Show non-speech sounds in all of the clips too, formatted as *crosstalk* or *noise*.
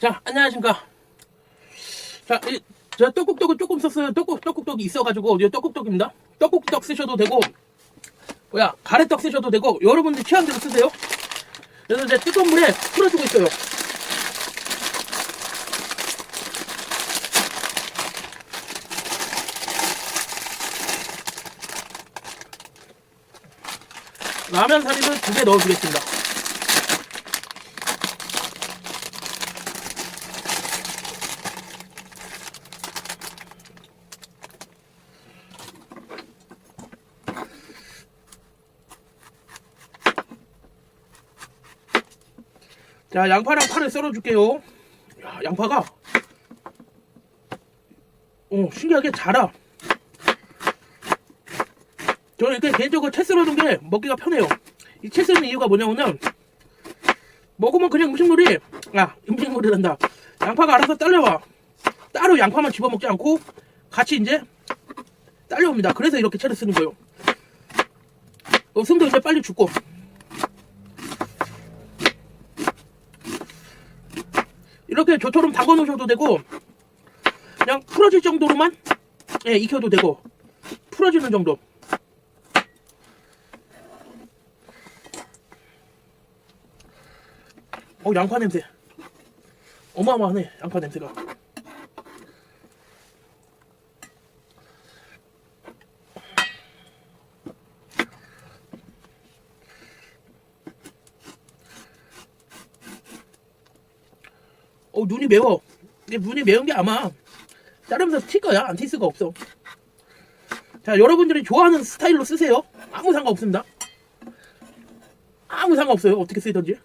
자, 안녕하십니까. 자, 이, 저 떡국떡을 조금 썼어요. 떡국, 떡국떡이 있어가지고, 이거 떡국떡입니다. 떡국떡 쓰셔도 되고, 뭐야, 가래떡 쓰셔도 되고, 여러분들 취향대로 쓰세요. 그래서 이제 뜨거운 물에 풀어주고 있어요. 라면 사리를 두 개 넣어주겠습니다. 자, 양파랑 파를 썰어줄게요. 야, 양파가, 어, 신기하게 자라. 저는 이렇게 개인적으로 채 썰어둔 게 먹기가 편해요. 이 채 썰는 이유가 뭐냐면은, 먹으면 그냥 음식물이, 아, 음식물이란다. 양파가 알아서 딸려와. 따로 양파만 집어먹지 않고, 같이 이제, 딸려옵니다. 그래서 이렇게 채를 쓰는 거예요. 어, 숨도 이제 빨리 죽고. 이렇게 저처럼 담궈 놓으셔도 되고 그냥 풀어질 정도로만 예, 익혀도 되고 풀어지는 정도. 어 양파 냄새. 어마어마하네 양파 냄새가 어 눈이 매워. 눈이 매운 게 아마 자르면서 튈 거야. 안 튈 수가 없어. 자 여러분들이 좋아하는 스타일로 쓰세요. 아무 상관없습니다. 아무 상관없어요. 어떻게 쓰든지.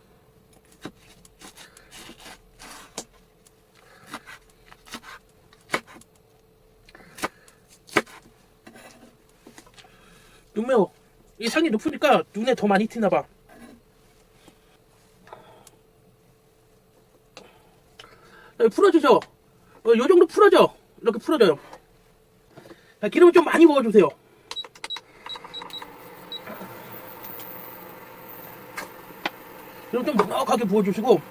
눈 매워. 이 상이 높으니까 눈에 더 많이 튀나봐 여기 풀어주죠. 어, 요 정도 풀어져. 이렇게 풀어져요. 자, 기름을 좀 많이 부어주세요. 기름 좀 넉넉하게 부어주시고,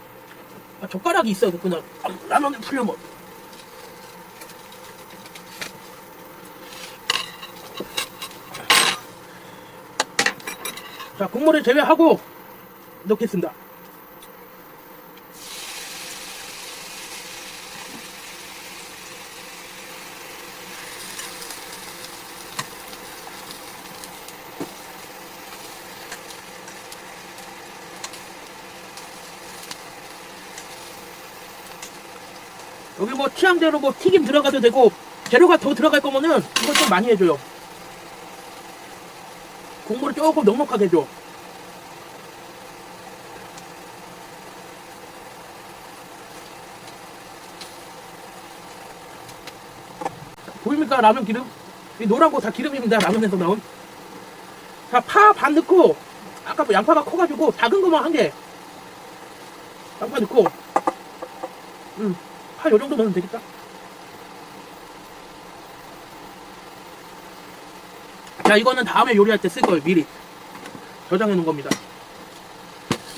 아, 젓가락이 있어야 그냥 라면을 풀려면. 자, 국물을 제외하고 넣겠습니다. 취향대로 뭐 튀김 들어가도 되고 재료가 더 들어갈 거면은 이거 좀 많이 해줘요. 국물을 조금 넉넉하게 해줘. 보입니까 라면 기름? 이 노란 거 다 기름입니다 라면에서 나온. 자 파 반 넣고 아까 뭐 양파가 커가지고 작은 거만 한 개. 양파 넣고 음. 한 요 정도 넣으면 되겠다. 자, 이거는 다음에 요리할 때 쓸 거예요, 미리. 저장해 놓은 겁니다.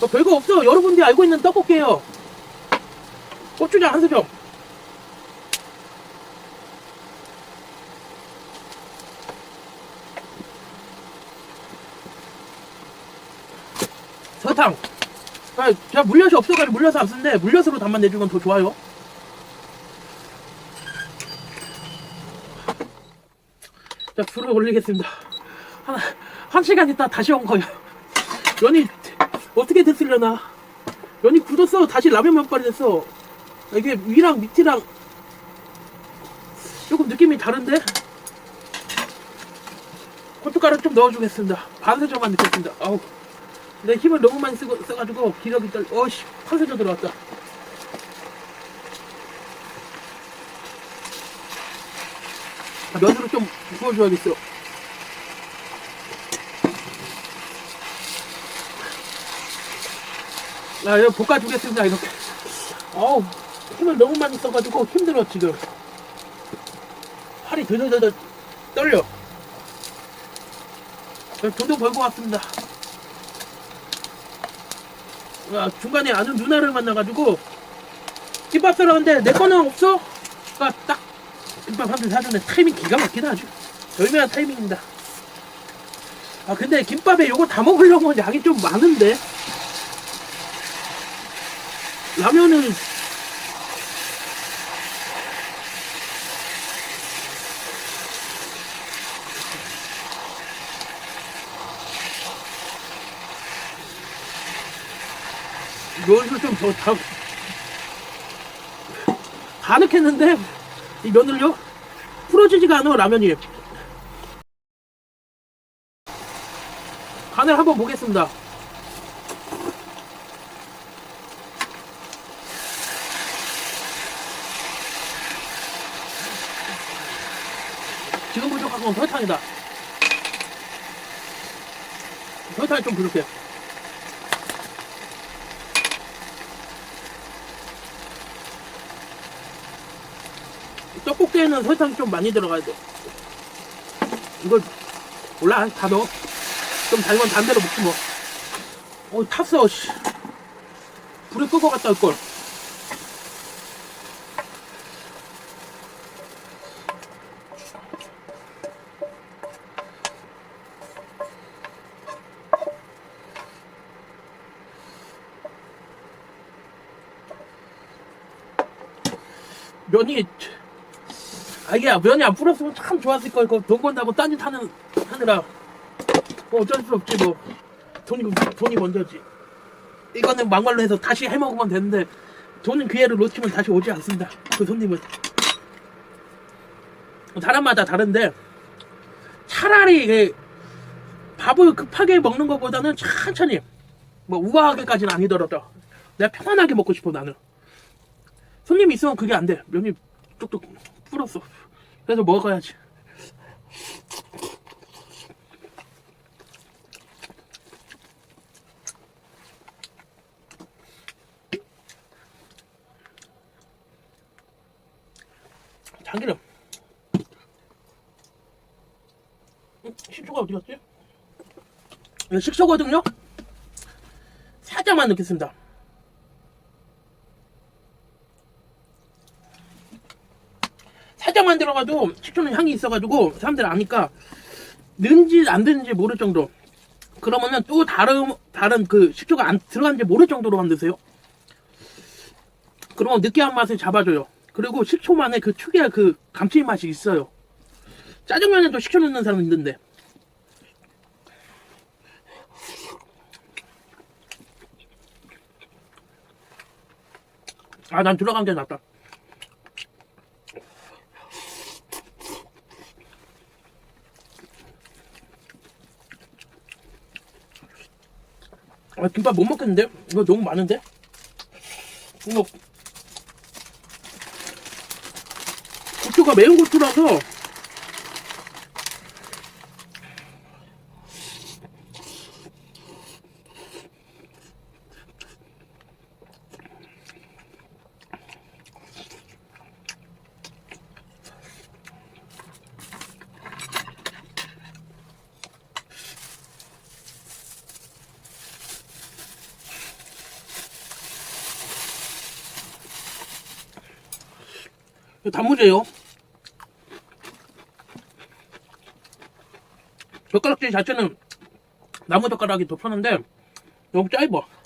뭐 별거 없어. 여러분들이 알고 있는 떡볶이에요. 고추장 한 스푼. 설탕. 아, 제가 물엿이 없어가지고 물엿을 안 쓰는데 물엿으로 담만 내주면 더 좋아요. 불을 올리겠습니다. 한, 한 시간 있다 다시 온 거예요. 면이 어떻게 됐으려나. 면이 굳었어. 다시 라면 면발이 됐어. 이게 위랑 밑이랑 조금 느낌이 다른데? 고춧가루 좀 넣어주겠습니다. 반 세절만 넣겠습니다. 아우. 내 힘을 너무 많이 쓰고, 써가지고 기력이 떨, 어씨, 한 세절 들어왔다. 면으로 좀 부어줘야겠어. 아, 이거 볶아주겠습니다, 이렇게. 어우, 힘을 너무 많이 써가지고 힘들어, 지금. 팔이 드드드드 떨려. 돈도 벌고 왔습니다. 아, 중간에 아는 누나를 만나가지고 김밥 사러 갔는데 내 거는 없어? 그러니까 딱 김밥 한줄 사줬는데 타이밍 기가 막히다 아주. 열매한 타이밍입니다. 아 근데 김밥에 요거 다 먹으려면 양이 좀 많은데? 라면은 면을 좀더 다, 다 넣겠는데 이 면을요? 풀어지지가 않아 라면이. 간을 한번 보겠습니다. 지금 부족한 건 설탕이다. 설탕이 좀 부족해 떡볶이에는 설탕이 좀 많이 들어가야 돼. 이걸 몰라 다 넣어. 좀 달면 반대로 먹지 뭐. 어 탔어 씨. 불에 끄고 갔다 올 걸. 아기야 면이 안 불었으면 참 좋았을 걸. 그거 돈 번다고 딴짓 하는 하느라 뭐 어쩔 수 없지 뭐 돈이 돈이 먼저지. 이거는 막말로 해서 다시 해 먹으면 되는데 돈은 기회를 놓치면 다시 오지 않습니다. 그 손님은 사람마다 다른데 차라리 밥을 급하게 먹는 것보다는 천천히 뭐 우아하게까지는 아니더라도 내가 편안하게 먹고 싶어 나는. 손님이 있으면 그게 안 돼. 면이 뚝뚝 불었어. 그래서 먹어야지. 참기름. 음, 식초가 어디 갔지? 식초거든요? 살짝만 넣겠습니다. 살짝만 들어가도 식초는 향이 있어가지고 사람들 아니까 는지 안 되는지 모를 정도. 그러면은 또 다른 다른 그 식초가 안 들어간지 모를 정도로 만드세요. 그러면 느끼한 맛을 잡아줘요. 그리고 식초만의 그 특유의 그 감칠맛이 있어요. 짜장면에도 식초 넣는 사람 있는데. 아, 난 들어간 게 낫다. 아, 김밥 못 먹겠는데? 이거 너무 많은데? 이거 고추가 매운 고추라서 이거 단무지예요. 젓가락질 자체는 나무 젓가락이 더 편한데 너무 짧아.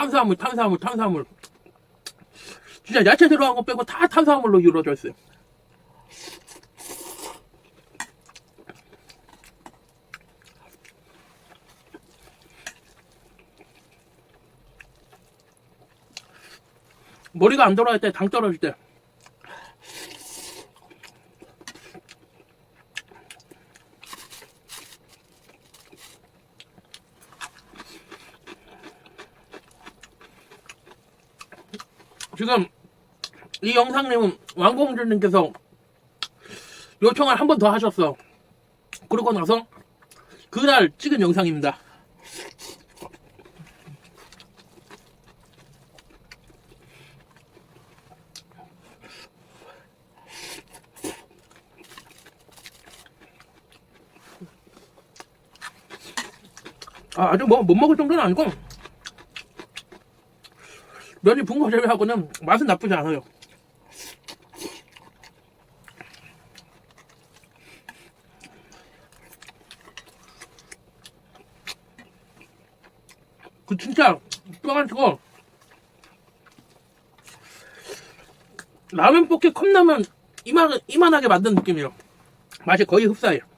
탄수화물, 탄수화물, 탄수화물. 진짜 야채 들어간 거 빼고 다 탄수화물로 이루어져 있어요. 머리가 안 돌아갈 때, 당 떨어질 때. 지금 이 영상님은 왕공주님께서 요청을 한 번 더 하셨어. 그러고 나서 그날 찍은 영상입니다. 아, 아주 뭐 못 먹을 정도는 아니고 면이 붕거 제외하고는 맛은 나쁘지 않아요. 그 진짜 뼈가 치고 라면 볶이 컵라면 이만 이만하게 만든 느낌이에요. 맛이 거의 흡사해요.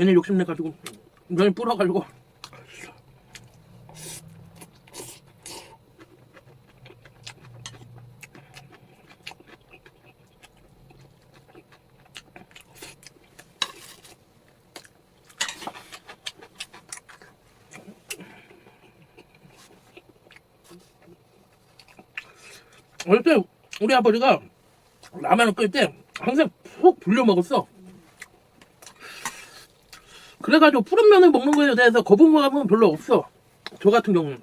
괜히 욕심내가지고 면이 불어가지고 어릴 때 우리 아버지가 라면을 끓일 때 항상 푹 불려 먹었어. 그래가지고 푸른 면을 먹는 거에 대해서 거부감은 별로 없어. 저 같은 경우는.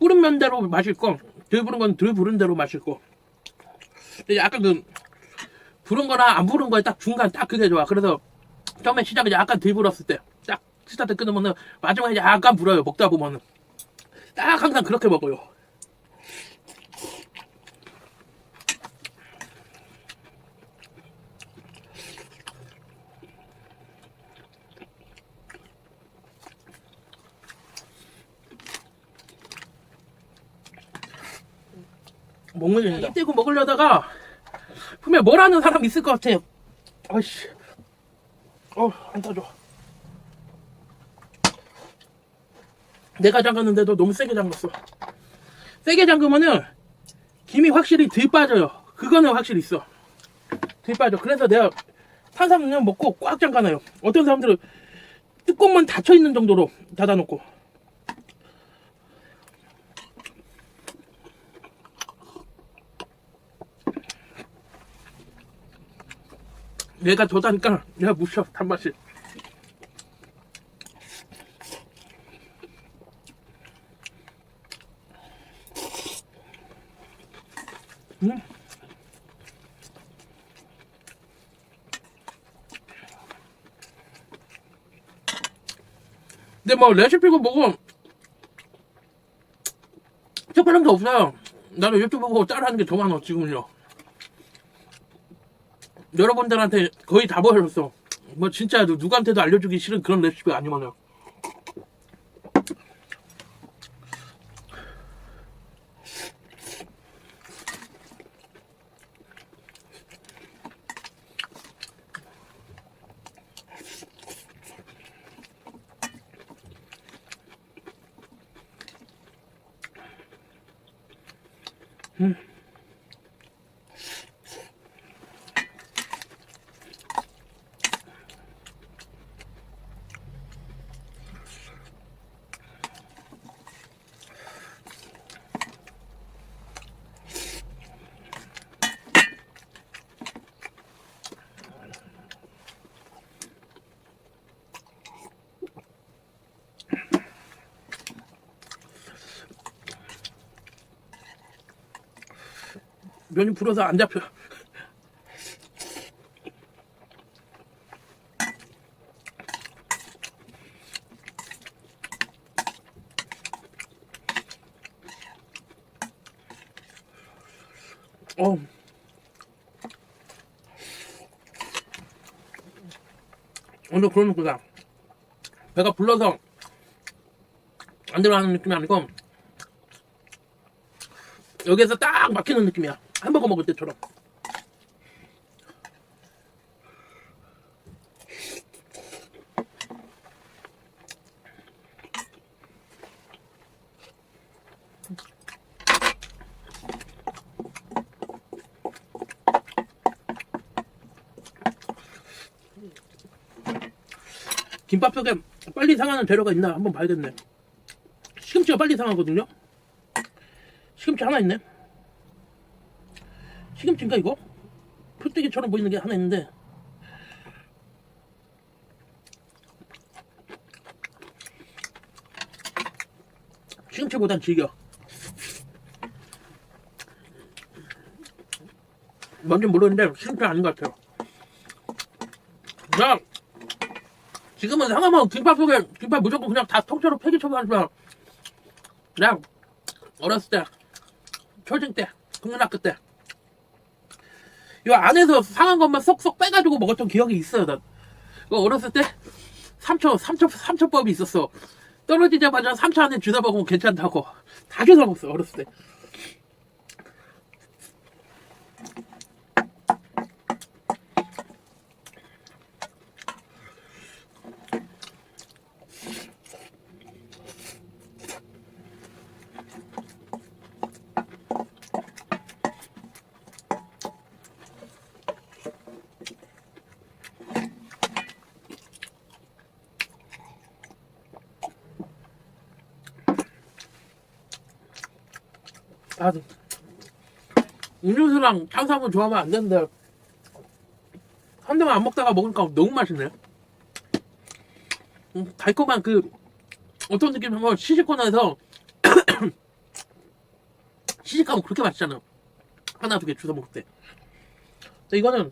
뿌른 면대로 맛있고, 덜 부른 건 덜 부른 대로 맛있고. 근데 약간 그, 부른 거나 안 부른 거에 딱 중간 딱 그게 좋아. 그래서 처음에 시작에 약간 덜 불었을 때, 딱 스타트 끊으면은 마지막에 약간 불어요. 먹다 보면은. 딱 항상 그렇게 먹어요. 먹는 중이다. 이때고 먹으려다가 분명 뭐라는 사람 있을 것 같아. 아이씨. 어, 안 따져. 내가 잠갔는데도 너무 세게 잠갔어. 세게 잠그면은 김이 확실히 덜 빠져요. 그거는 확실히 있어. 덜 빠져. 그래서 내가 탄산음료 먹고 꽉 잠가놔요. 어떤 사람들은 뚜껑만 닫혀 있는 정도로 닫아놓고. 내가 저다니까 내가 무셔 단맛이. 음. 근데 뭐 레시피고 뭐고 특별한 게 없어요. 나는 유튜브 보고 따라하는 게 더 많아 지금은요. 여러분들한테 거의 다 보여줬어. 뭐 진짜 누- 누구한테도 알려주기 싫은 그런 레시피 아니면요. 면이 불어서 안 잡혀. 어. 오늘 그러는 거다. 배가 불러서 안 들어가는 느낌이 아니고 여기에서 딱 막히는 느낌이야. 햄버거 먹을 때처럼. 김밥 속에 빨리 상하는 재료가 있나 한번 봐야겠네. 시금치가 빨리 상하거든요. 시금치 하나 있네. 시금치인가 이거? 풀떼기처럼 보이는 게 하나 있는데 시금치보단 질겨. 뭔지 모르는데 시금치 아닌 것 같아요. 나 지금은 상하면 김밥 속에 김밥 무조건 그냥 다 통째로 폐기 처분하지만 나 어렸을 때 초딩 때 국민학교 때 이 안에서 상한 것만 쏙쏙 빼가지고 먹었던 기억이 있어요. 난 어렸을 때 삼초 삼초 삼초법이 있었어. 떨어지자마자 삼초 안에 주워 먹으면 괜찮다고 다 주워 먹었어 어렸을 때. 아, 음료수랑 탄수화물 좋아하면 안 되는데 한 대만 안 먹다가 먹으니까 너무 맛있네. 음, 달콤한 그 어떤 느낌이면 시식코너에서 *coughs* 시식하면 그렇게 맛있잖아. 하나 두 개 주워 먹을 때. 근데 이거는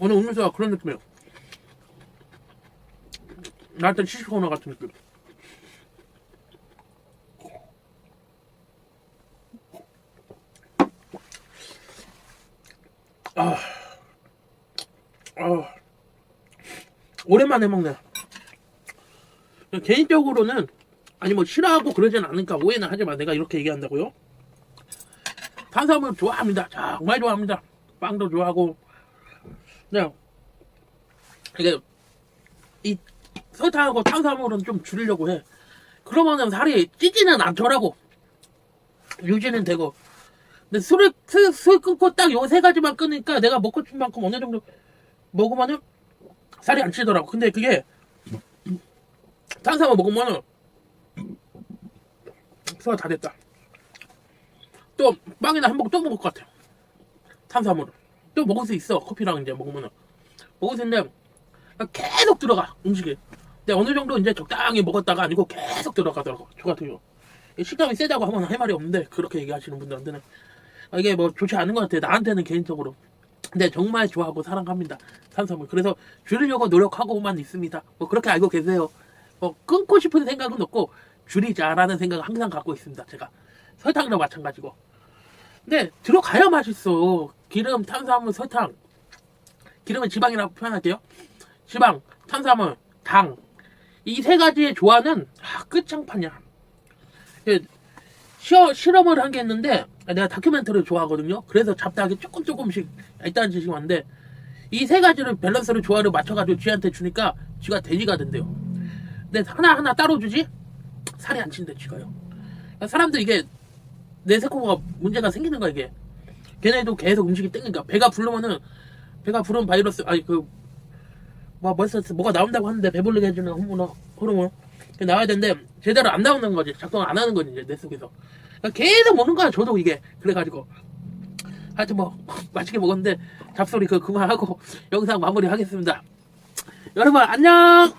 오늘 음료수가 그런 느낌이에요. 나한테 시식코너 같은 느낌. 오랜만에 먹네. 개인적으로는 아니 뭐 싫어하고 그러진 않으니까 오해는 하지 마. 내가 이렇게 얘기한다고요. 탄수화물 좋아합니다. 정말 좋아합니다. 빵도 좋아하고. 네. 이게 이 설탕하고 탄수화물은 좀 줄이려고 해. 그러면은 살이 찌지는 않더라고. 유지는 되고. 근데 술을 술, 술 끊고 딱 요 세 가지만 끊으니까 내가 먹고 싶은 만큼 어느 정도 먹으면은 살이 안 찌더라고. 근데 그게 탄수화물 먹으면은 소화 다 됐다. 또 빵이나 햄버거 또 먹을 것 같아. 탄수화물을 또 먹을 수 있어. 커피랑 이제 먹으면은 먹을 수 있는데 계속 들어가 음식이. 근데 어느 정도 이제 적당히 먹었다가 아니고 계속 들어가더라고. 저 같은 경우. 식감이 세다고 하면 할 말이 없는데 그렇게 얘기하시는 분들한테는 아, 이게 뭐 좋지 않은 것 같아요. 나한테는 개인적으로. 근데 정말 좋아하고 사랑합니다. 탄수화물. 그래서 줄이려고 노력하고만 있습니다. 뭐 그렇게 알고 계세요. 뭐 끊고 싶은 생각은 없고 줄이자라는 생각을 항상 갖고 있습니다. 제가 설탕이랑 마찬가지고. 근데 들어가야 맛있어. 기름, 탄수화물, 설탕. 기름은 지방이라고 표현할게요. 지방, 탄수화물, 당. 이 세 가지의 조화는 아, 끝장판이야. 예, 시어, 실험을 한 게 있는데 아, 내가 다큐멘터리를 좋아하거든요. 그래서 잡다하게 조금 조금씩 일단 지식 왔는데 이 세 가지를 밸런스를 조화를 맞춰가지고 쥐한테 주니까 쥐가 돼지가 된대요. 근데 하나 하나 따로 주지 살이 안 찐대 쥐가요. 그러니까 사람들 이게 뇌세포가 문제가 생기는 거야 이게. 걔네도 계속 음식이 땡기니까 배가 부르면은 배가 부르면 바이러스 아니 그 뭐, 벌써 뭐가 나온다고 하는데 배부르게 해주는 호르몬 호르몬 나와야 되는데 제대로 안 나오는 거지 작동 안 하는 거지 이제 내 속에서 계속 먹는 거야 저도 이게. 그래가지고. 하여튼 뭐 *laughs* 맛있게 먹었는데 잡소리 그 그만하고 영상 마무리 하겠습니다. 여러분 안녕